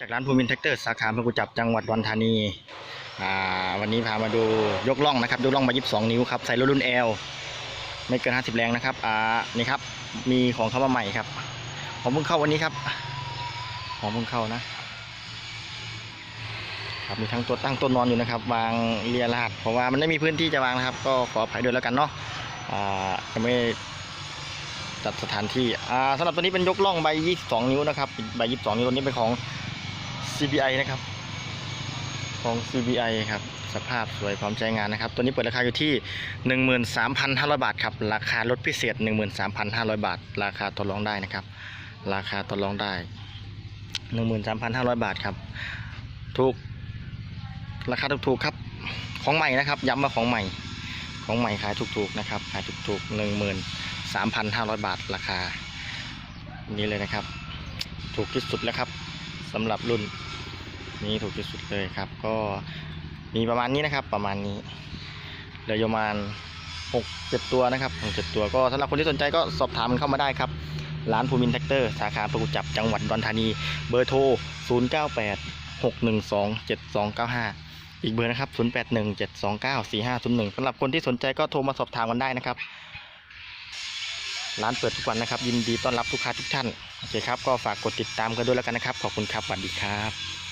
จากร้านภูมินแท็กเตอร์สาขาพระกุจับจังหวัดวันธานี อ่า วันนี้พามาดูยกล่องนะครับ ยกล่องมา22 นิ้วครับ ใส่รถรุ่น L ไม่เกิน 50 แรงนะครับ อ่า นี่ครับ มีของเข้ามาใหม่ครับ ของเพิ่งเข้าวันนี้ครับ ของเพิ่งเข้านะ ครับ มีทั้งตัวตั้งต้นนอนอยู่นะครับ วางเรียราดเพราะว่ามันไม่มีพื้นที่จะวางนะครับ ก็ขออภัยด้วยแล้วกันเนาะ อ่าจะไม่จัดสถานที่ อ่าสำหรับตัวนี้เป็นยกล่องใบ22 นิ้วนะครับ ใบ22 นิ้วตัวนี้เป็นของ CBI นะครับ ของ CBI ครับ สภาพสวยพร้อมใช้งานนะครับ ตัวนี้เปิดราคาอยู่ที่ 13,500 บาทครับ ราคาลดพิเศษ 13,500 บาท ราคาต่อรองได้นะครับ ราคาต่อรองได้ 13,500 บาทครับ ถูก ราคาถูกๆครับ ของใหม่นะครับ ย้ำว่าของใหม่ ของใหม่ขายถูกๆนะครับ ขายถูกๆ 13,500 บาท ราคานี้เลยนะครับ ถูกที่สุดแล้วครับ สำหรับรุ่นนี้ถูกที่สุดเลยครับ ก็มีประมาณนี้นะครับประมาณนี้เหลืออยู่ประมาณหกเจ็ดตัวนะครับหกเจ็ดตัวก็สำหรับคนที่สนใจก็สอบถามเข้ามาได้ครับ ร้านภูมินแท็กเตอร์สาขาประกุจับจังหวัดอุดอนธานี เบอร์โทร 0 9 8 6 1 2 7 2 9 5 อีกเบอร์นะครับ 0 8 1 7 2 9 4 5 0 1สำหรับคนที่สนใจก็โทรมาสอบถามกันได้นะครับ ร้านเปิดทุกวันนะครับ ยินดีต้อนรับลูกค้าทุกท่าน โอเคครับ ก็ฝากกดติดตามกันด้วยแล้วกันนะครับ ขอบคุณครับสวัสดีครับ